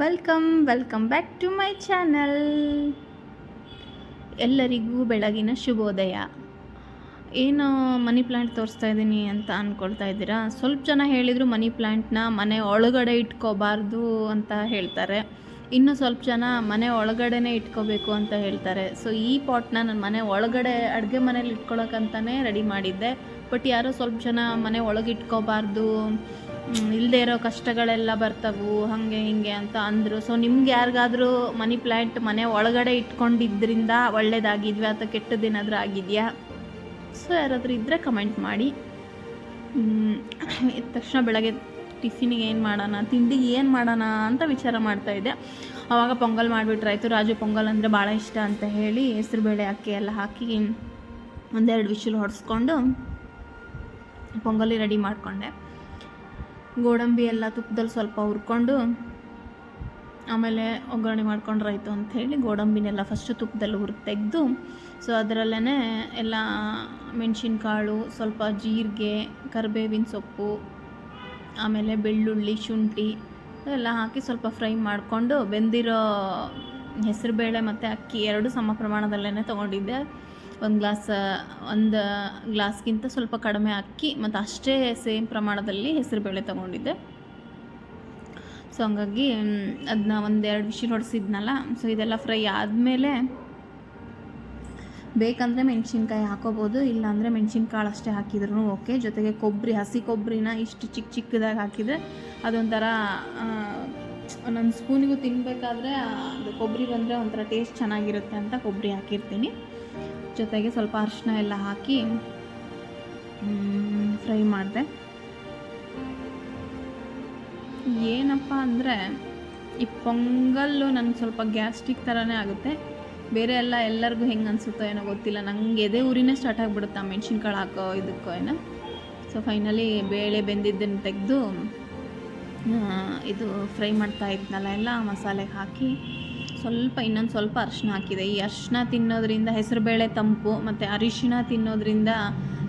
Welcome welcome back to my channel ಎಲ್ಲರಿಗೂ ಬೆಳಗಿನ ಶುಭೋದಯ. ಏನು ಮನಿ ಪ್ಲ್ಯಾಂಟ್ ತೋರಿಸ್ತಾ ಇದ್ದೀನಿ ಅಂತ ಅಂದ್ಕೊಳ್ತಾ ಇದ್ದೀರಾ? ಸ್ವಲ್ಪ ಜನ ಹೇಳಿದರು ಮನಿ ಪ್ಲ್ಯಾಂಟ್ನ ಮನೆ ಒಳಗಡೆ ಇಟ್ಕೋಬಾರ್ದು ಅಂತ ಹೇಳ್ತಾರೆ. ಇನ್ನು ಸ್ವಲ್ಪ ಜನ ಮನೆ ಒಳಗಡೆನೇ ಇಟ್ಕೋಬೇಕು ಅಂತ ಹೇಳ್ತಾರೆ. ಸೊ ಈ ಪಾಟ್ನ ನಾನು ಮನೆ ಒಳಗಡೆ ಅಡುಗೆ ಮನೇಲಿ ಇಟ್ಕೊಳಕ್ಕಂತಲೇ ರೆಡಿ ಮಾಡಿದ್ದೆ. ಬಟ್ ಯಾರೋ ಸ್ವಲ್ಪ ಜನ ಮನೆ ಒಳಗೆ ಇಟ್ಕೋಬಾರ್ದು ಇಲ್ಲದೆ ಇರೋ ಕಷ್ಟಗಳೆಲ್ಲ ಬರ್ತವು, ಹಾಗೆ ಹಿಂಗೆ ಅಂತ ಅಂದರು. ಸೊ ನಿಮ್ಗೆ ಯಾರಿಗಾದರೂ ಮನಿ ಪ್ಲ್ಯಾಂಟ್ ಮನೆ ಒಳಗಡೆ ಇಟ್ಕೊಂಡಿದ್ದರಿಂದ ಒಳ್ಳೇದಾಗಿದ್ವಿ ಅಥವಾ ಕೆಟ್ಟದ್ದೇನಾದರೂ ಆಗಿದೆಯಾ? ಸೊ ಯಾರಾದರೂ ಇದ್ದರೆ ಕಮೆಂಟ್ ಮಾಡಿ. ಇದ ತಕ್ಷಣ ಬೆಳಗ್ಗೆ ಟಿಫಿನಿಗೆ ಏನು ಮಾಡೋಣ, ತಿಂಡಿಗೆ ಏನು ಮಾಡೋಣ ಅಂತ ವಿಚಾರ ಮಾಡ್ತಾ ಇದ್ದೆ. ಆವಾಗ ಪೊಂಗಲ್ ಮಾಡಿಬಿಟ್ರಾಯ್ತು ರಾಜು, ಪೊಂಗಲ್ ಅಂದರೆ ಭಾಳ ಇಷ್ಟ ಅಂತ ಹೇಳಿ ಹೆಸರುಬೇಳೆ ಅಕ್ಕಿ ಎಲ್ಲ ಹಾಕಿ ಒಂದೆರಡು ವಿಷಲ್ ಹೊಡೆಸ್ಕೊಂಡು ಪೊಂಗಲಿ ರೆಡಿ ಮಾಡಿಕೊಂಡೆ. ಗೋಡಂಬಿ ಎಲ್ಲ ತುಪ್ಪದಲ್ಲಿ ಸ್ವಲ್ಪ ಹುರ್ಕೊಂಡು ಆಮೇಲೆ ಒಗ್ಗರಣೆ ಮಾಡ್ಕೊಂಡ್ರಾಯ್ತು ಹೇಳಿ ಗೋಡಂಬಿನೆಲ್ಲ ಫಸ್ಟು ತುಪ್ಪದಲ್ಲಿ ಹುರಿ ತೆಗೆದು ಸೊ ಅದರಲ್ಲೇ ಎಲ್ಲ ಮೆಣಸಿನ್ಕಾಳು, ಸ್ವಲ್ಪ ಜೀರಿಗೆ, ಕರಿಬೇವಿನ ಸೊಪ್ಪು ಆಮೇಲೆ ಬೆಳ್ಳುಳ್ಳಿ, ಶುಂಠಿ ಎಲ್ಲ ಹಾಕಿ ಸ್ವಲ್ಪ ಫ್ರೈ ಮಾಡಿಕೊಂಡು ಬೆಂದಿರೋ ಹೆಸರುಬೇಳೆ ಮತ್ತು ಅಕ್ಕಿ ಎರಡು ಸಮ ಪ್ರಮಾಣದಲ್ಲೇ ತೊಗೊಂಡಿದ್ದೆ. ಒಂದು ಗ್ಲಾಸ್, ಒಂದು ಗ್ಲಾಸ್ಗಿಂತ ಸ್ವಲ್ಪ ಕಡಿಮೆ ಅಕ್ಕಿ ಮತ್ತು ಅಷ್ಟೇ ಸೇಮ್ ಪ್ರಮಾಣದಲ್ಲಿ ಹೆಸರುಬೇಳೆ ತೊಗೊಂಡಿದ್ದೆ. ಸೊ ಹಂಗಾಗಿ ಅದನ್ನ ಒಂದೆರಡು ವಿಷಿಲ್ ಹೊಡೆಸಿದ್ನಲ್ಲ ಸೊ ಇದೆಲ್ಲ ಫ್ರೈ ಆದಮೇಲೆ ಬೇಕಂದರೆ ಮೆಣಸಿನ್ಕಾಯಿ ಹಾಕೋಬೋದು, ಇಲ್ಲಾಂದರೆ ಮೆಣಸಿನ್ಕಾಳು ಅಷ್ಟೇ ಹಾಕಿದ್ರು ಓಕೆ. ಜೊತೆಗೆ ಕೊಬ್ಬರಿ ಹಸಿ ಕೊಬ್ಬರಿನ ಇಷ್ಟು ಚಿಕ್ಕ ಚಿಕ್ಕದಾಗಿ ಹಾಕಿದರೆ ಅದೊಂಥರ ಒಂದೊಂದು ಸ್ಪೂನಿಗೂ ತಿನ್ನಬೇಕಾದ್ರೆ ಅದು ಕೊಬ್ಬರಿ ಬಂದರೆ ಒಂಥರ ಟೇಸ್ಟ್ ಚೆನ್ನಾಗಿರುತ್ತೆ ಅಂತ ಕೊಬ್ಬರಿ ಹಾಕಿರ್ತೀನಿ. ಜೊತೆಗೆ ಸ್ವಲ್ಪ ಅರಿಶಿನ ಎಲ್ಲ ಹಾಕಿ ಫ್ರೈ ಮಾಡಿದೆ. ಏನಪ್ಪ ಅಂದರೆ ಈ ಪೊಂಗಲ್ಲು ನನಗೆ ಸ್ವಲ್ಪ ಗ್ಯಾಸ್ಟ್ರಿಕ್ ಥರನೇ ಆಗುತ್ತೆ. ಬೇರೆ ಎಲ್ಲ ಎಲ್ಲರಿಗೂ ಹೆಂಗೆ ಅನಿಸುತ್ತೋ ಏನೋ ಗೊತ್ತಿಲ್ಲ. ನನಗೆ ಎದೆ ಊರಿನೇ ಸ್ಟಾರ್ಟ್ ಆಗಿಬಿಡುತ್ತೆ ಆ ಮೆಣಸಿನ್ಕಾಳು ಹಾಕೋ ಇದಕ್ಕೋ ಏನೋ. ಸೊ ಫೈನಲಿ ಬೇಳೆ ಬೆಂದಿದ್ದನ್ನು ತೆಗೆದು ಇದು ಫ್ರೈ ಮಾಡ್ತಾ ಇದ್ನಲ್ಲ ಎಲ್ಲ ಮಸಾಲೆಗೆ ಹಾಕಿ, ಸ್ವಲ್ಪ ಇನ್ನೊಂದು ಸ್ವಲ್ಪ ಅರಿಶಿನ ಹಾಕಿದೆ. ಈ ಅರಿಶಿನ ತಿನ್ನೋದ್ರಿಂದ ಹೆಸರುಬೇಳೆ ತಂಪು, ಮತ್ತು ಅರಿಶಿನ ತಿನ್ನೋದ್ರಿಂದ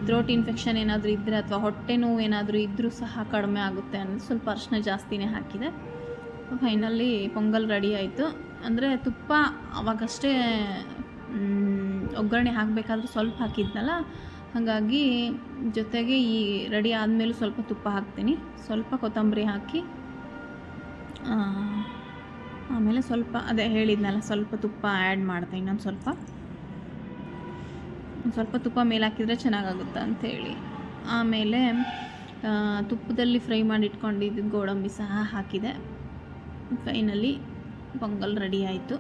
ಥ್ರೋಟ್ ಇನ್ಫೆಕ್ಷನ್ ಏನಾದರೂ ಇದ್ದರೆ ಅಥವಾ ಹೊಟ್ಟೆ ನೋವು ಏನಾದರೂ ಇದ್ದರೂ ಸಹ ಕಡಿಮೆ ಆಗುತ್ತೆ ಅನ್ನೋದು ಸ್ವಲ್ಪ ಅರಿಶಿನ ಜಾಸ್ತಿನೇ ಹಾಕಿದೆ. ಫೈನಲಿ ಪೊಂಗಲ್ ರೆಡಿ ಆಯಿತು. ಅಂದರೆ ತುಪ್ಪ ಅವಾಗಷ್ಟೇ ಒಗ್ಗರಣೆ ಹಾಕಬೇಕಾದ್ರೆ ಸ್ವಲ್ಪ ಹಾಕಿದ್ನಲ್ಲ? ಹಾಗಾಗಿ ಜೊತೆಗೆ ಈ ರೆಡಿ ಆದಮೇಲೂ ಸ್ವಲ್ಪ ತುಪ್ಪ ಹಾಕ್ತೀನಿ. ಸ್ವಲ್ಪ ಕೊತ್ತಂಬರಿ ಹಾಕಿ ಆಮೇಲೆ ಸ್ವಲ್ಪ, ಅದೇ ಹೇಳಿದ್ನಲ್ಲ, ಸ್ವಲ್ಪ ತುಪ್ಪ ಆ್ಯಡ್ ಮಾಡ್ತೀನಿ ಇನ್ನೊಂದು ಸ್ವಲ್ಪ. ಸ್ವಲ್ಪ ತುಪ್ಪ ಮೇಲೆ ಹಾಕಿದರೆ ಚೆನ್ನಾಗಾಗುತ್ತೆ ಅಂಥೇಳಿ ಆಮೇಲೆ ತುಪ್ಪದಲ್ಲಿ ಫ್ರೈ ಮಾಡಿ ಇಟ್ಕೊಂಡಿದ್ದು ಗೋಡಂಬಿ ಸಹ ಹಾಕಿದೆ. ಫೈನಲಿ ಪೊಂಗಲ್ ರೆಡಿ ಆಯಿತು.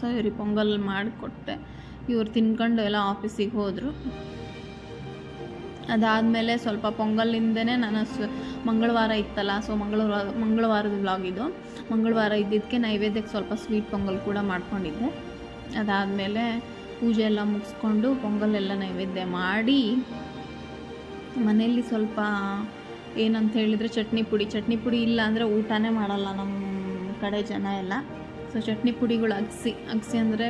ಸೊ ಇವ್ರಿಗೆ ಪೊಂಗಲ್ ಮಾಡಿಕೊಟ್ಟೆ. ಇವ್ರು ತಿನ್ಕೊಂಡು ಎಲ್ಲ ಆಫೀಸಿಗೆ ಹೋದರು. ಅದಾದಮೇಲೆ ಸ್ವಲ್ಪ ಪೊಂಗಲಿಂದನೇ ನಾನು ಸ್ ಮಂಗಳವಾರ ಇತ್ತಲ್ಲ ಸೊ ಮಂಗಳವಾರ, ಮಂಗಳವಾರದ ವ್ಲಾಗ್ ಇದು. ಮಂಗಳವಾರ ಇದ್ದಿದ್ದಕ್ಕೆ ನೈವೇದ್ಯಕ್ಕೆ ಸ್ವಲ್ಪ ಸ್ವೀಟ್ ಪೊಂಗಲ್ ಕೂಡ ಮಾಡ್ಕೊಂಡಿದ್ದೆ. ಅದಾದಮೇಲೆ ಪೂಜೆ ಎಲ್ಲ ಮುಗಿಸ್ಕೊಂಡು ಪೊಂಗಲ್ ಎಲ್ಲ ನೈವೇದ್ಯ ಮಾಡಿ, ಮನೆಯಲ್ಲಿ ಸ್ವಲ್ಪ ಏನಂತ ಹೇಳಿದರೆ ಚಟ್ನಿ ಪುಡಿ. ಚಟ್ನಿ ಪುಡಿ ಇಲ್ಲ ಅಂದರೆ ಊಟನೇ ಮಾಡಲ್ಲ ನಮ್ಮ ಕಡೆ ಜನ ಎಲ್ಲ. ಸೊ ಚಟ್ನಿ ಪುಡಿಗಳು ಅಗಸಿ. ಅಗಸಿ ಅಂದರೆ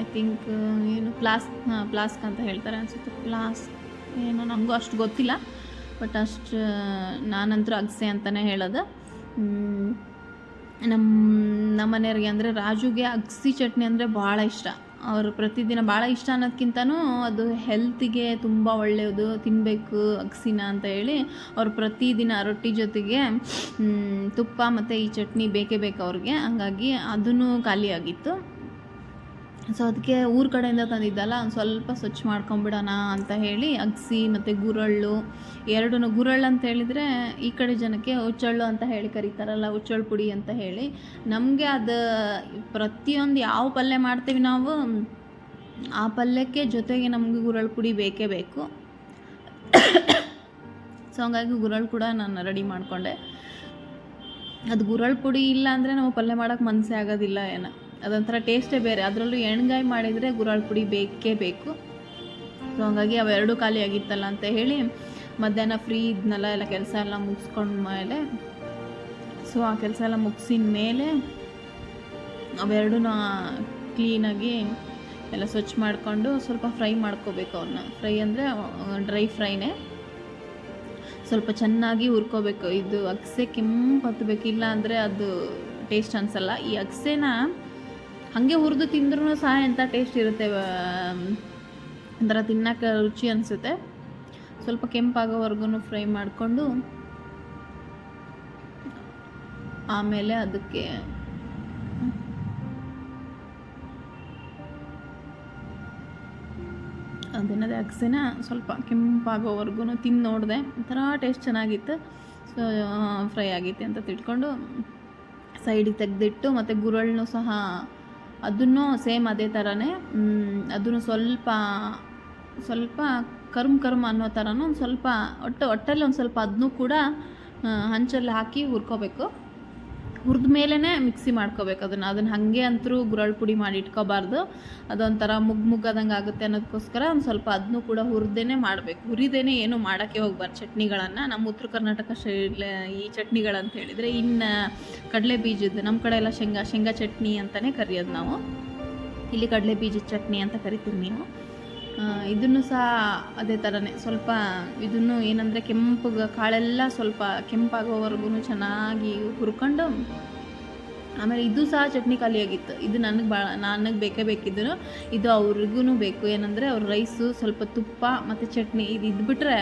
ಐ ಥಿಂಕ್ ಏನು ಪ್ಲಾಸ್ ಪ್ಲಾಸ್ಕ್ ಅಂತ ಹೇಳ್ತಾರೆ ಅನಿಸುತ್ತೆ. ಪ್ಲಾಸ್ಕ್ ಏನು ನನಗೂ ಅಷ್ಟು ಗೊತ್ತಿಲ್ಲ. ಬಟ್ ಅಷ್ಟು ನಾನಂತರೂ ಅಗಸೆ ಅಂತಲೇ ಹೇಳೋದು. ನಮ್ಮ ನಮ್ಮ ಮನೆಯವ್ರಿಗೆ ಅಂದರೆ ರಾಜುಗೆ ಅಗಸಿ ಚಟ್ನಿ ಅಂದರೆ ಭಾಳ ಇಷ್ಟ. ಅವರು ಪ್ರತಿದಿನ ಭಾಳ ಇಷ್ಟ ಅನ್ನೋದಕ್ಕಿಂತನೂ ಅದು ಹೆಲ್ತಿಗೆ ತುಂಬ ಒಳ್ಳೆಯದು ತಿನ್ನಬೇಕು ಅಗಸಿನ ಅಂತ ಹೇಳಿ ಅವ್ರು ಪ್ರತಿದಿನ ರೊಟ್ಟಿ ಜೊತೆಗೆ ತುಪ್ಪ ಮತ್ತು ಈ ಚಟ್ನಿ ಬೇಕೇ ಬೇಕು ಅವ್ರಿಗೆ. ಹಂಗಾಗಿ ಅದೂ ಖಾಲಿಯಾಗಿತ್ತು. ಸೊ ಅದಕ್ಕೆ ಊರ ಕಡೆಯಿಂದ ತಂದಿದ್ದಲ್ಲ, ಒಂದು ಸ್ವಲ್ಪ ಸ್ವಚ್ಛ ಮಾಡ್ಕೊಂಬಿಡೋಣ ಅಂತ ಹೇಳಿ ಅಗಸಿ ಮತ್ತು ಗುರಳ್ಳು ಎರಡೂ ಗುರಳ್ಳು ಅಂತ ಹೇಳಿದರೆ ಈ ಕಡೆ ಜನಕ್ಕೆ ಹುಚ್ಚಳ್ಳು ಅಂತ ಹೇಳಿ ಕರೀತಾರಲ್ಲ, ಹುಚ್ಚಳ್ಳು ಪುಡಿ ಅಂತ ಹೇಳಿ. ನಮಗೆ ಅದು ಪ್ರತಿಯೊಂದು ಯಾವ ಪಲ್ಯ ಮಾಡ್ತೀವಿ ನಾವು, ಆ ಪಲ್ಯಕ್ಕೆ ಜೊತೆಗೆ ನಮಗೆ ಗುರಳ್ ಪುಡಿ ಬೇಕೇ ಬೇಕು. ಸೊ ಹಂಗಾಗಿ ಗುರಳ್ ಕೂಡ ನಾನು ರೆಡಿ ಮಾಡಿಕೊಂಡೆ. ಅದು ಗುರಳ್ ಪುಡಿ ಇಲ್ಲ ಅಂದರೆ ನಾವು ಪಲ್ಯ ಮಾಡೋಕ್ಕೆ ಮನಸ್ಸೇ ಆಗೋದಿಲ್ಲ ಏನೋ. ಅದೊಂಥರ ಟೇಸ್ಟೇ ಬೇರೆ. ಅದರಲ್ಲೂ ಎಣ್ಗಾಯಿ ಮಾಡಿದರೆ ಗುರಾಳ್ ಪುಡಿ ಬೇಕೇ ಬೇಕು. ಸೊ ಹಂಗಾಗಿ ಅವೆರಡೂ ಖಾಲಿ ಆಗಿತ್ತಲ್ಲ ಅಂತ ಹೇಳಿ ಮಧ್ಯಾಹ್ನ ಫ್ರೀ ಇದ್ನಲ್ಲ, ಎಲ್ಲ ಕೆಲಸ ಎಲ್ಲ ಮುಗಿಸ್ಕೊಂಡ ಮೇಲೆ ಸೊ ಆ ಕೆಲಸ ಎಲ್ಲ ಮುಗಿಸಿದ ಮೇಲೆ ಅವೆರಡೂ ಕ್ಲೀನಾಗಿ ಎಲ್ಲ ಸ್ವಚ್ಛ ಮಾಡಿಕೊಂಡು ಸ್ವಲ್ಪ ಫ್ರೈ ಮಾಡ್ಕೋಬೇಕು ಅವನ್ನ ಫ್ರೈ ಅಂದರೆ ಡ್ರೈ ಫ್ರೈನೇ ಸ್ವಲ್ಪ ಚೆನ್ನಾಗಿ ಹುರ್ಕೋಬೇಕು. ಇದು ಅಗಸೆ ಕೆಂಪು ಹತ್ತಬೇಕು ಇಲ್ಲ ಅಂದರೆ ಅದು ಟೇಸ್ಟ್ ಅನಿಸಲ್ಲ. ಈ ಅಗಸೆನ ಹಾಗೆ ಹುರಿದು ತಿಂದ್ರೂ ಸಹ ಎಂಥ ಟೇಸ್ಟ್ ಇರುತ್ತೆ ಒಂಥರ ತಿನ್ನೋಕೆ ರುಚಿ ಅನಿಸುತ್ತೆ. ಸ್ವಲ್ಪ ಕೆಂಪಾಗೋವರೆಗೂ ಫ್ರೈ ಮಾಡಿಕೊಂಡು ಆಮೇಲೆ ಅದಕ್ಕೆ ಅದೇನದೇ ಅಗಸೆನ ಸ್ವಲ್ಪ ಕೆಂಪಾಗೋವರೆಗೂ ತಿಂದು ನೋಡಿದೆ. ಒಂಥರ ಟೇಸ್ಟ್ ಚೆನ್ನಾಗಿತ್ತು. ಸೊ ಫ್ರೈ ಆಗೈತೆ ಅಂತ ತಿಳ್ಕೊಂಡು ಸೈಡಿಗೆ ತೆಗೆದಿಟ್ಟು ಮತ್ತು ಗುರಳನ್ನು ಸಹ ಅದನ್ನು ಸೇಮ್ ಅದೇ ಥರನೇ ಅದನ್ನು ಸ್ವಲ್ಪ ಸ್ವಲ್ಪ ಕರ್ಮ್ ಕರ್ಮ್ ಅನ್ನೋ ಥರನೂ ಒಂದು ಸ್ವಲ್ಪ, ಒಟ್ಟು, ಒಟ್ಟಲ್ಲಿ ಒಂದು ಸ್ವಲ್ಪ ಅದನ್ನೂ ಕೂಡ ಹಂಚಲ್ಲಿ ಹಾಕಿ ಹುರ್ಕೋಬೇಕು. ಹುರಿದ ಮೇಲೇ ಮಿಕ್ಸಿ ಮಾಡ್ಕೋಬೇಕು. ಅದನ್ನು ಅದನ್ನು ಹಾಗೆ ಅಂತರೂ ಗುರಳ್ ಪುಡಿ ಮಾಡಿ ಇಟ್ಕೋಬಾರ್ದು. ಅದೊಂಥರ ಮುಗ್ ಮುಗ್ಗದಂಗೆ ಆಗುತ್ತೆ ಅನ್ನೋದಕ್ಕೋಸ್ಕರ ಒಂದು ಸ್ವಲ್ಪ ಅದನ್ನು ಕೂಡ ಹುರಿದೇನೆ ಮಾಡಬೇಕು. ಹುರಿದೇನೆ ಏನು ಮಾಡೋಕ್ಕೆ ಹೋಗ್ಬಾರ್ದು ಚಟ್ನಿಗಳನ್ನು. ನಮ್ಮ ಉತ್ತರ ಕರ್ನಾಟಕ ಶೈಲಿ, ಈ ಚಟ್ನಿಗಳಂತ ಹೇಳಿದರೆ ಇನ್ನು ಕಡಲೆ ಬೀಜದ್ದು ನಮ್ಮ ಕಡೆ ಎಲ್ಲ ಶೇಂಗಾ ಶೇಂಗಾ ಚಟ್ನಿ ಅಂತಲೇ ಕರೆಯೋದು ನಾವು. ಇಲ್ಲಿ ಕಡಲೆ ಬೀಜದ ಚಟ್ನಿ ಅಂತ ಕರಿತೀವಿ ನೀವು. ಇದನ್ನು ಸಹ ಅದೇ ಥರನೇ ಸ್ವಲ್ಪ ಇದನ್ನು ಏನಂದರೆ ಕೆಂಪು ಕಾಳೆಲ್ಲ ಸ್ವಲ್ಪ ಕೆಂಪಾಗೋವರೆಗೂ ಚೆನ್ನಾಗಿ ಹುರ್ಕೊಂಡು, ಆಮೇಲೆ ಇದು ಸಹ ಚಟ್ನಿ ಖಾಲಿಯಾಗಿತ್ತು. ಇದು ನನಗೆ ಭಾಳ ನನಗೆ ಬೇಕೇ ಬೇಕಿದ್ದು ಇದು ಅವ್ರಿಗೂ ಬೇಕು. ಏನಂದರೆ ಅವ್ರ ರೈಸು, ಸ್ವಲ್ಪ ತುಪ್ಪ ಮತ್ತು ಚಟ್ನಿ ಇದು ಇದ್ಬಿಟ್ರೆ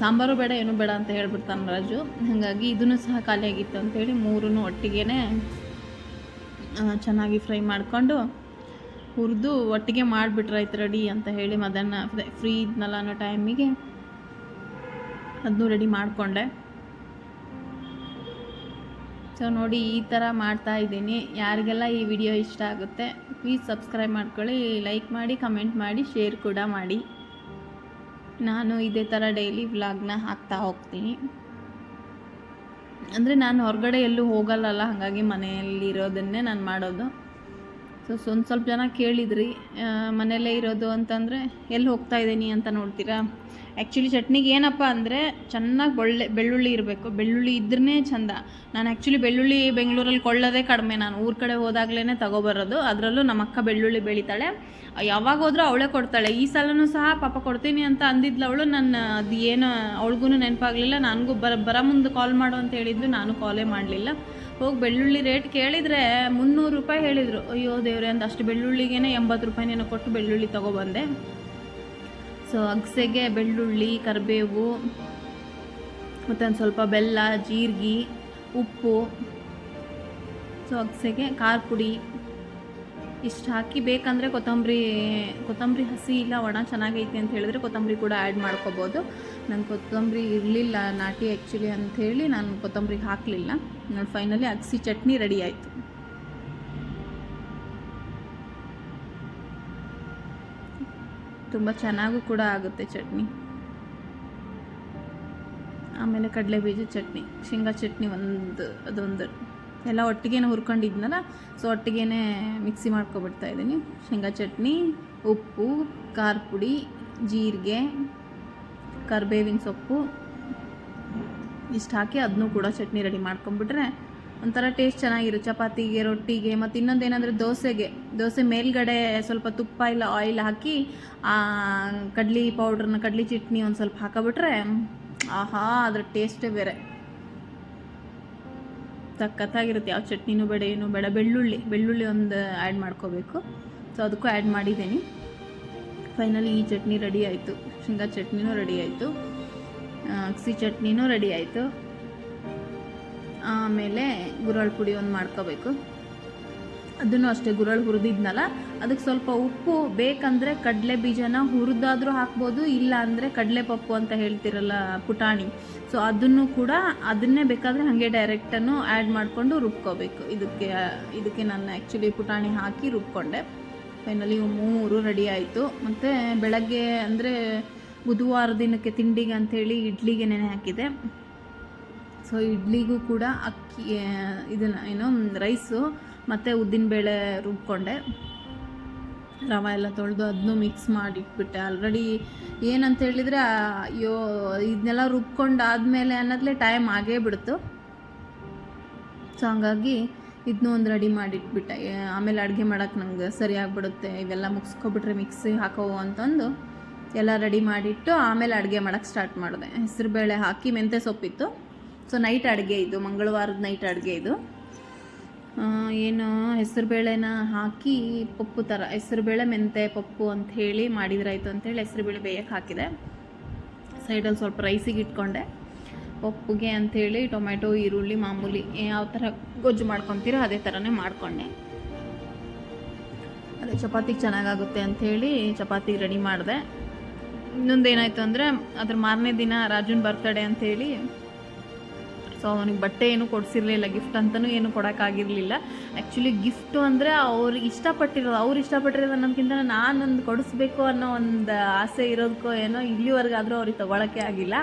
ಸಾಂಬಾರು ಬೇಡ, ಏನು ಬೇಡ ಅಂತ ಹೇಳ್ಬಿಡ್ತಾನೆ ರಾಜು. ಹಾಗಾಗಿ ಇದನ್ನು ಸಹ ಖಾಲಿಯಾಗಿತ್ತು ಅಂಥೇಳಿ ಮೂರೂ ಒಟ್ಟಿಗೆ ಚೆನ್ನಾಗಿ ಫ್ರೈ ಮಾಡಿಕೊಂಡು ಹುರಿದು ಒಟ್ಟಿಗೆ ಮಾಡಿಬಿಟ್ರಾಯ್ತು ರೆಡಿ ಅಂತ ಹೇಳಿ ಮಧ್ಯಾಹ್ನ ಫ್ರೀ ಇದ್ನಲ್ಲ ಅನ್ನೋ ಟೈಮಿಗೆ ಅದನ್ನು ರೆಡಿ ಮಾಡಿಕೊಂಡೆ. ಸೊ ನೋಡಿ ಈ ಥರ ಮಾಡ್ತಾ ಇದ್ದೀನಿ. ಯಾರಿಗೆಲ್ಲ ಈ ವಿಡಿಯೋ ಇಷ್ಟ ಆಗುತ್ತೆ ಪ್ಲೀಸ್ ಸಬ್ಸ್ಕ್ರೈಬ್ ಮಾಡ್ಕೊಳ್ಳಿ ಲೈಕ್ ಮಾಡಿ ಕಮೆಂಟ್ ಮಾಡಿ ಶೇರ್ ಕೂಡ ಮಾಡಿ. ನಾನು ಇದೇ ಥರ ಡೈಲಿ ವ್ಲಾಗ್ನ ಹಾಕ್ತಾ ಹೋಗ್ತೀನಿ. ಅಂದರೆ ನಾನು ಹೊರಗಡೆ ಎಲ್ಲೂ ಹೋಗಲ್ಲಲ್ಲ, ಹಾಗಾಗಿ ಮನೆಯಲ್ಲಿರೋದನ್ನೇ ನಾನು ಮಾಡೋದು. ಸೊ ಒಂದು ಸ್ವಲ್ಪ ಜನ ಕೇಳಿದ್ರಿ ಮನೆಯಲ್ಲೇ ಇರೋದು ಅಂತಂದರೆ ಎಲ್ಲಿ ಹೋಗ್ತಾ ಇದ್ದೀನಿ ಅಂತ ನೋಡ್ತೀರಾ? ಆ್ಯಕ್ಚುಲಿ ಚಟ್ನಿಗೆ ಏನಪ್ಪ ಅಂದರೆ ಚೆನ್ನಾಗಿ ಒಳ್ಳೆ ಬೆಳ್ಳುಳ್ಳಿ ಇರಬೇಕು. ಬೆಳ್ಳುಳ್ಳಿ ಇದ್ರೇ ಚಂದ. ನಾನು ಆ್ಯಕ್ಚುಲಿ ಬೆಳ್ಳುಳ್ಳಿ ಬೆಂಗಳೂರಲ್ಲಿ ಕೊಳ್ಳೋದೇ ಕಡಿಮೆ. ನಾನು ಊರ ಕಡೆ ಹೋದಾಗಲೇ ತಗೊಬರೋದು. ಅದರಲ್ಲೂ ನಮ್ಮ ಅಕ್ಕ ಬೆಳ್ಳುಳ್ಳಿ ಬೆಳೀತಾಳೆ. ಯಾವಾಗ ಹೋದ್ರೂ ಅವಳೇ ಕೊಡ್ತಾಳೆ. ಈ ಸಲನೂ ಸಹ ಪಾಪ ಕೊಡ್ತೀನಿ ಅಂತ ಅಂದಿದ್ಲು ಅವಳು ನನ್ನ ಅದು ಏನು ಅವಳಿಗೂ ನೆನಪಾಗಲಿಲ್ಲ. ನನಗೂ ಬರ ಬರ ಮುಂದೆ ಕಾಲ್ ಮಾಡು ಅಂತ ಹೇಳಿದ್ಲು. ನಾನು ಕಾಲೇ ಮಾಡಲಿಲ್ಲ. ಹೋಗಿ ಬೆಳ್ಳುಳ್ಳಿ ರೇಟ್ ಕೇಳಿದರೆ ಮುನ್ನೂರು ರೂಪಾಯಿ ಹೇಳಿದರು. ಅಯ್ಯೋ ದೇವ್ರೆ ಅಂತ ಅಷ್ಟು ಬೆಳ್ಳುಳ್ಳಿಗೇನೆ ಎಂಬತ್ತು ರೂಪಾಯಿನೇನೋ ಕೊಟ್ಟು ಬೆಳ್ಳುಳ್ಳಿ ತೊಗೊಬಂದೆ. ಸೊ ಅಗಸೆಗೆ ಬೆಳ್ಳುಳ್ಳಿ, ಕರಿಬೇವು ಮತ್ತು ಒಂದು ಸ್ವಲ್ಪ ಬೆಲ್ಲ, ಜೀರಿಗೆ, ಉಪ್ಪು. ಸೊ ಅಗಸೆಗೆ ಖಾರ ಪುಡಿ ಇಷ್ಟು ಹಾಕಿ ಬೇಕಂದರೆ ಕೊತ್ತಂಬರಿ ಕೊತ್ತಂಬರಿ ಹಸಿ ಇಲ್ಲ ಒಣ ಚೆನ್ನಾಗೈತೆ ಅಂತ ಹೇಳಿದ್ರೆ ಕೊತ್ತಂಬರಿ ಕೂಡ ಆ್ಯಡ್ ಮಾಡ್ಕೋಬೋದು. ನಾನು ಕೊತ್ತಂಬರಿ ಇರಲಿಲ್ಲ ನಾಟಿ ಆ್ಯಕ್ಚುಲಿ ಅಂಥೇಳಿ ನಾನು ಕೊತ್ತಂಬರಿ ಹಾಕಲಿಲ್ಲ. ನಾನು ಫೈನಲಿ ಅಗಸಿ ಚಟ್ನಿ ರೆಡಿ ಆಯಿತು. ತುಂಬ ಚೆನ್ನಾಗೂ ಕೂಡ ಆಗುತ್ತೆ ಚಟ್ನಿ. ಆಮೇಲೆ ಕಡಲೆ ಬೀಜ ಚಟ್ನಿ, ಶೇಂಗಾ ಚಟ್ನಿ ಒಂದು, ಅದೊಂದು. ಎಲ್ಲ ಒಟ್ಟಿಗೆ ಹುರ್ಕೊಂಡಿದ್ನಲ್ಲ ಸೊ ಒಟ್ಟಿಗೆ ಮಿಕ್ಸಿ ಮಾಡ್ಕೊಬಿಡ್ತಾ ಇದ್ದೀನಿ. ಶೇಂಗಾ ಚಟ್ನಿ, ಉಪ್ಪು, ಖಾರ ಪುಡಿ, ಜೀರಿಗೆ, ಕರಿಬೇವಿನ ಸೊಪ್ಪು. ಇಷ್ಟು ಹಾಕಿ ಅದನ್ನೂ ಕೂಡ ಚಟ್ನಿ ರೆಡಿ ಮಾಡ್ಕೊಂಬಿಟ್ರೆ ಒಂಥರ ಟೇಸ್ಟ್ ಚೆನ್ನಾಗಿರು ಚಪಾತಿಗೆ, ರೊಟ್ಟಿಗೆ, ಮತ್ತು ಇನ್ನೊಂದು ಏನಂದರೆ ದೋಸೆಗೆ. ದೋಸೆ ಮೇಲ್ಗಡೆ ಸ್ವಲ್ಪ ತುಪ್ಪ ಇಲ್ಲ ಆಯಿಲ್ ಹಾಕಿ ಕಡ್ಲಿ ಪೌಡ್ರನ್ನ ಕಡ್ಲಿ ಚಟ್ನಿ ಒಂದು ಸ್ವಲ್ಪ ಹಾಕೊಬಿಟ್ರೆ, ಆಹಾ, ಅದ್ರ ಟೇಸ್ಟೇ ಬೇರೆ. ಸಖತ್ತಾಗಿರುತ್ತೆ ಯಾವ ಚಟ್ನಿನೂ ಬೇಡ, ಏನೂ ಬೇಡ. ಬೆಳ್ಳುಳ್ಳಿ ಬೆಳ್ಳುಳ್ಳಿ ಒಂದು ಆ್ಯಡ್ ಮಾಡ್ಕೋಬೇಕು. ಸೊ ಅದಕ್ಕೂ ಆ್ಯಡ್ ಮಾಡಿದ್ದೀನಿ. ಫೈನಲಿ ಈ ಚಟ್ನಿ ರೆಡಿ ಆಯಿತು. ಶೇಂಗಾ ಚಟ್ನಿನೂ ರೆಡಿ ಆಯಿತು. ಅಗಸಿ ಚಟ್ನಿನೂ ರೆಡಿ ಆಯಿತು. ಆಮೇಲೆ ಗುರಳ್ ಪುಡಿ ಒಂದು ಮಾಡ್ಕೋಬೇಕು. ಅದನ್ನು ಅಷ್ಟೇ ಗುರಳ್ ಹುರಿದಿದ್ನಲ್ಲ? ಅದಕ್ಕೆ ಸ್ವಲ್ಪ ಉಪ್ಪು ಬೇಕಂದರೆ ಕಡಲೆ ಬೀಜನ ಹುರಿದಾದ್ರೂ ಹಾಕ್ಬೋದು, ಇಲ್ಲ ಅಂದರೆ ಕಡಲೆ ಪಪ್ಪು ಅಂತ ಹೇಳ್ತಿರಲ್ಲ ಪುಟಾಣಿ. ಸೊ ಅದನ್ನು ಕೂಡ ಅದನ್ನೇ ಬೇಕಾದರೆ ಹಾಗೆ ಡೈರೆಕ್ಟನ್ನು ಆ್ಯಡ್ ಮಾಡಿಕೊಂಡು ರುಬ್ಕೋಬೇಕು. ಇದಕ್ಕೆ ಇದಕ್ಕೆ ನಾನು ಆ್ಯಕ್ಚುಲಿ ಪುಟಾಣಿ ಹಾಕಿ ರುಬ್ಕೊಂಡೆ. ಫೈನಲಿ ಮೂರು ರೆಡಿ ಆಯಿತು. ಮತ್ತು ಬೆಳಗ್ಗೆ ಅಂದರೆ ಬುಧವಾರ ದಿನಕ್ಕೆ ತಿಂಡಿಗೆ ಅಂಥೇಳಿ ಇಡ್ಲಿಗೆ ನೆನೆ ಹಾಕಿದೆ. ಸೊ ಇಡ್ಲಿಗೂ ಕೂಡ ಅಕ್ಕಿ ಇದನ್ನು, ಏನು ರೈಸು ಮತ್ತು ಉದ್ದಿನಬೇಳೆ ರುಬ್ಕೊಂಡೆ. ರವೆ ಎಲ್ಲ ತೊಳೆದು ಅದನ್ನು ಮಿಕ್ಸ್ ಮಾಡಿ ಇಟ್ಬಿಟ್ಟೆ. ಆಲ್ರೆಡಿ ಏನಂತ ಹೇಳಿದರೆ ಅಯ್ಯೋ ಇದನ್ನೆಲ್ಲ ರುಬ್ಕೊಂಡಾದಮೇಲೆ ಅನ್ನೋದ್ಲೇ ಟೈಮ್ ಆಗೇ ಬಿಡ್ತು. ಸೊ ಹಂಗಾಗಿ ಇದನ್ನೂ ಒಂದು ರೆಡಿ ಮಾಡಿಟ್ಬಿಟ್ಟೆ ಆಮೇಲೆ ಅಡುಗೆ ಮಾಡೋಕ್ಕೆ ನಂಗೆ ಸರಿ ಬಿಡುತ್ತೆ ಇವೆಲ್ಲ ಮುಗಿಸ್ಕೊಬಿಟ್ರೆ ಮಿಕ್ಸಿ ಹಾಕೋ ಅಂತಂದು ಎಲ್ಲ ರೆಡಿ ಮಾಡಿಟ್ಟು ಆಮೇಲೆ ಅಡುಗೆ ಮಾಡೋಕ್ಕೆ ಸ್ಟಾರ್ಟ್ ಮಾಡಿದೆ. ಹೆಸರುಬೇಳೆ ಹಾಕಿ ಮೆಂತ್ಯ ಸೊಪ್ಪಿತ್ತು. ಸೊ ನೈಟ್ ಅಡುಗೆ ಇದು. ಮಂಗಳವಾರದ ನೈಟ್ ಅಡುಗೆ ಇದು. ಏನು ಹೆಸರುಬೇಳೆನ ಹಾಕಿ ಪಪ್ಪು ಥರ ಹೆಸರುಬೇಳೆ ಮೆಂತೆ ಪಪ್ಪು ಅಂಥೇಳಿ ಮಾಡಿದ್ರಾಯ್ತು ಅಂಥೇಳಿ ಹೆಸರುಬೇಳೆ ಬೇಯಕ್ಕೆ ಹಾಕಿದೆ. ಸೈಡಲ್ಲಿ ಸ್ವಲ್ಪ ರೈಸಿಗೆ ಇಟ್ಕೊಂಡೆ. ಪಪ್ಪುಗೆ ಅಂಥೇಳಿ ಟೊಮೆಟೊ ಈರುಳ್ಳಿ, ಮಾಮೂಲಿ ಯಾವ ಥರ ಗೊಜ್ಜು ಮಾಡ್ಕೊತೀರೋ ಅದೇ ಥರನೇ ಮಾಡಿಕೊಂಡೆ. ಅದೇ ಚಪಾತಿಗೆ ಚೆನ್ನಾಗಾಗುತ್ತೆ ಅಂಥೇಳಿ ಚಪಾತಿಗೆ ರೆಡಿ ಮಾಡಿದೆ. ಇನ್ನೊಂದು ಏನಾಯಿತು ಅಂದರೆ ಅದ್ರ ಮಾರನೇ ದಿನ ರಾಜುನ್ ಬರ್ತಡೆ ಅಂಥೇಳಿ ಸೊ ಅವನಿಗೆ ಬಟ್ಟೆ ಏನು ಕೊಡಿಸಿರ್ಲಿಲ್ಲ ಗಿಫ್ಟ್ ಅಂತಲೂ ಏನು ಕೊಡೋಕ್ಕಾಗಿರಲಿಲ್ಲ. ಆ್ಯಕ್ಚುಲಿ ಗಿಫ್ಟು ಅಂದರೆ ಅವ್ರಿಗೆ ಇಷ್ಟಪಟ್ಟಿರೋದು, ಅವ್ರು ಇಷ್ಟಪಟ್ಟಿರೋದು ಅನ್ನೋದಕ್ಕಿಂತ ನಾನೊಂದು ಕೊಡಿಸ್ಬೇಕು ಅನ್ನೋ ಒಂದು ಆಸೆ ಇರೋದಕ್ಕೋ ಏನೋ ಇಲ್ಲಿವರೆಗಾದರೂ ಅವ್ರಿಗೆ ತೊಗೊಳಕ್ಕೆ ಆಗಿಲ್ಲ.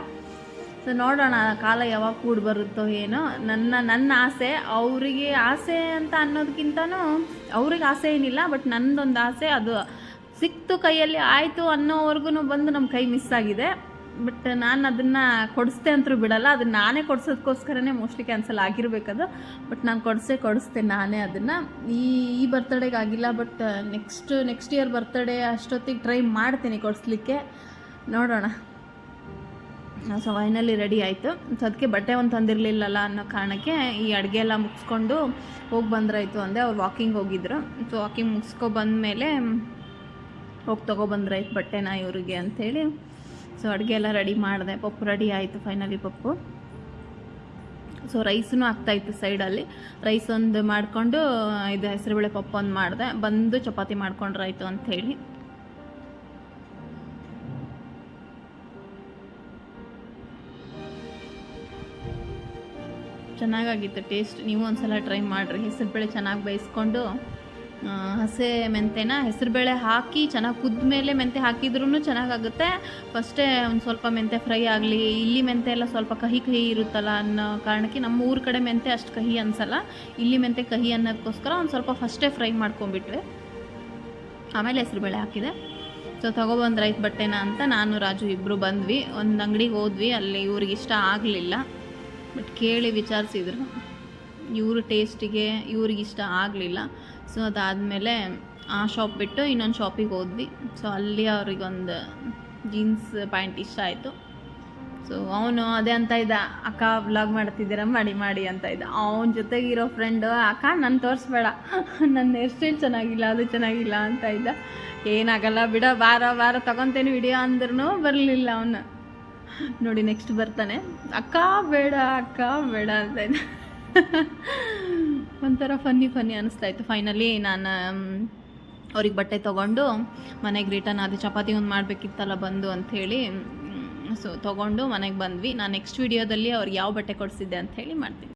ಸೊ ನೋಡೋಣ, ಕಾಲ ಯಾವಾಗ ಕೂಡಿ ಬರುತ್ತೋ ಏನೋ. ನನ್ನ ನನ್ನ ಆಸೆ, ಅವರಿಗೆ ಆಸೆ ಅಂತ ಅನ್ನೋದಕ್ಕಿಂತನೂ ಅವ್ರಿಗೆ ಆಸೆ ಏನಿಲ್ಲ ಬಟ್ ನನ್ನದೊಂದು ಆಸೆ ಅದು ಸಿಕ್ತು ಕೈಯಲ್ಲಿ ಆಯಿತು ಅನ್ನೋವರೆಗೂ ಬಂದು ನಮ್ಮ ಕೈ ಮಿಸ್ ಆಗಿದೆ. ಬಟ್ ನಾನು ಅದನ್ನು ಕೊಡಿಸ್ದೆ ಅಂತೂ ಬಿಡಲ್ಲ. ಅದನ್ನು ನಾನೇ ಕೊಡ್ಸೋದಕ್ಕೋಸ್ಕರನೇ ಮೋಸ್ಟ್ಲಿ ಕ್ಯಾನ್ಸಲ್ ಆಗಿರಬೇಕದು. ಬಟ್ ನಾನು ಕೊಡಿಸೇ ಕೊಡಿಸ್ದೆ ನಾನೇ ಅದನ್ನು. ಈ ಈ ಬರ್ತಡೇಗೆ ಆಗಿಲ್ಲ but next next year birthday ಅಷ್ಟೊತ್ತಿಗೆ ಟ್ರೈ ಮಾಡ್ತೀನಿ ಕೊಡಿಸ್ಲಿಕ್ಕೆ. ನೋಡೋಣ. ಸೊ ಫೈನಲಿ ರೆಡಿ ಆಯಿತು. ಸೊ ಅದಕ್ಕೆ ಬಟ್ಟೆ ಒಂದು ತಂದಿರಲಿಲ್ಲಲ್ಲ ಅನ್ನೋ ಕಾರಣಕ್ಕೆ ಈ ಅಡುಗೆ ಎಲ್ಲ ಮುಗಿಸ್ಕೊಂಡು ಹೋಗಿ ಬಂದ್ರಾಯ್ತು ಅಂದೆ ಅವ್ರು ವಾಕಿಂಗ್ ಹೋಗಿದ್ರು. ಸೊ ವಾಕಿಂಗ್ ಮುಗಿಸ್ಕೊ ಬಂದಮೇಲೆ ಹೋಗಿ ತೊಗೊಬಂದ್ರಾಯ್ತು ಬಟ್ಟೆನ ಇವರಿಗೆ ಅಂಥೇಳಿ ಸೊ ಅಡುಗೆ ಎಲ್ಲ ರೆಡಿ ಮಾಡಿದೆ. ಪಪ್ಪು ರೆಡಿ ಆಯಿತು ಫೈನಲಿ ಪಪ್ಪು. ಸೊ ರೈಸೂ ಆಗ್ತಾಯಿತ್ತು ಸೈಡಲ್ಲಿ ರೈಸ್ ಒಂದು ಮಾಡಿಕೊಂಡು, ಇದು ಹೆಸರುಬೇಳೆ ಪಪ್ಪು ಒಂದು ಮಾಡಿದೆ. ಬಂದು ಚಪಾತಿ ಮಾಡ್ಕೊಂಡ್ರಾಯ್ತು ಅಂಥೇಳಿ ಚೆನ್ನಾಗಾಗಿತ್ತು ಟೇಸ್ಟ್ ನೀವು ಒಂದ್ಸಲ ಟ್ರೈ ಮಾಡಿರಿ. ಹೆಸರುಬೇಳೆ ಚೆನ್ನಾಗಿ ಬೇಯಿಸ್ಕೊಂಡು ಹಸೆ ಮೆಂತೆನ ಹೆಸರುಬೇಳೆ ಹಾಕಿ ಚೆನ್ನಾಗಿ ಕುದ್ದ ಮೇಲೆ ಮೆಂತೆ ಹಾಕಿದ್ರೂ ಚೆನ್ನಾಗಾಗುತ್ತೆ. ಫಸ್ಟೇ ಒಂದು ಸ್ವಲ್ಪ ಮೆಂತೆ ಫ್ರೈ ಆಗಲಿ, ಇಲ್ಲಿ ಮೆಂತೆ ಎಲ್ಲ ಸ್ವಲ್ಪ ಕಹಿ ಕಹಿ ಇರುತ್ತಲ್ಲ ಅನ್ನೋ ಕಾರಣಕ್ಕೆ ನಮ್ಮ ಊರ ಕಡೆ ಮೆಂತೆ ಅಷ್ಟು ಕಹಿ ಅನ್ಸಲ್ಲ. ಇಲ್ಲಿ ಮೆಂತೆ ಕಹಿ ಅನ್ನೋದಕ್ಕೋಸ್ಕರ ಒಂದು ಸ್ವಲ್ಪ ಫಸ್ಟೇ ಫ್ರೈ ಮಾಡ್ಕೊಂಬಿಟ್ವಿ ಆಮೇಲೆ ಹೆಸರುಬೇಳೆ ಹಾಕಿದೆ. ಸೊ ತೊಗೊಬಂದ್ರಾಯ್ತು ಬಟ್ಟೆನ ಅಂತ ನಾನು, ರಾಜು ಇಬ್ಬರು ಬಂದ್ವಿ. ಒಂದು ಅಂಗಡಿಗೆ ಹೋದ್ವಿ. ಅಲ್ಲಿ ಇವ್ರಿಗೆ ಇಷ್ಟ ಆಗಲಿಲ್ಲ. ಬಟ್ ಕೇಳಿ ವಿಚಾರಿಸಿದ್ರು. ಇವ್ರ ಟೇಸ್ಟಿಗೆ ಇವ್ರಿಗೆ ಇಷ್ಟ ಆಗಲಿಲ್ಲ. ಸೊ ಅದಾದಮೇಲೆ ಆ ಶಾಪ್ ಬಿಟ್ಟು ಇನ್ನೊಂದು ಶಾಪಿಗೆ ಹೋದ್ವಿ. ಸೊ ಅಲ್ಲಿ ಅವ್ರಿಗೊಂದು ಜೀನ್ಸ್ ಪ್ಯಾಂಟ್ ಇಷ್ಟ ಆಯಿತು. ಸೊ ಅವನು ಅದೇ ಅಂತ ಇದ್ದ, ಅಕ್ಕ ವ್ಲಾಗ್ ಮಾಡ್ತಿದ್ದೀರ? ಮಾಡಿ ಮಾಡಿ ಅಂತ ಇದ್ದ. ಅವನ ಜೊತೆಗಿರೋ ಫ್ರೆಂಡು ಅಕ್ಕ, ನಾನು ತೋರಿಸ್ಬೇಡ. ನನ್ನ ಹೇರ್ ಸ್ಟೈಲ್ ಚೆನ್ನಾಗಿಲ್ಲ, ಅದು ಚೆನ್ನಾಗಿಲ್ಲ ಅಂತ ಇದ್ದ. ಏನಾಗಲ್ಲ ಬಿಡ, ವಾರ ವಾರ ತಗೊತೇನೆ ವಿಡಿಯೋ ಅಂದ್ರೂ ಬರಲಿಲ್ಲ ಅವನು. ನೋಡಿ ನೆಕ್ಸ್ಟ್ ಬರ್ತಾನೆ. ಅಕ್ಕ, ಬೇಡ ಅಕ್ಕ, ಬೇಡ ಅಂತ ಇದ್ದ. ಒಂಥರ ಫನ್ನಿ ಫನ್ನಿ ಅನಿಸ್ತಾ ಇತ್ತು ಫೈನಲಿ ನಾನು ಅವ್ರಿಗೆ ಬಟ್ಟೆ ತೊಗೊಂಡು, ಮನೆಗೆ ರಿಟರ್ನ್ ಅದು ಚಪಾತಿ ಒಂದು ಮಾಡಬೇಕಿತ್ತಲ್ಲ ಬಂದು ಅಂಥೇಳಿ ಸೊ ತೊಗೊಂಡು ಮನೆಗೆ ಬಂದ್ವಿ. ನಾನು ನೆಕ್ಸ್ಟ್ ವೀಡಿಯೋದಲ್ಲಿ ಅವ್ರಿಗೆ ಯಾವ ಬಟ್ಟೆ ಕೊಡಿಸಿದ್ದೆ ಅಂಥೇಳಿ ಮಾಡ್ತೀನಿ.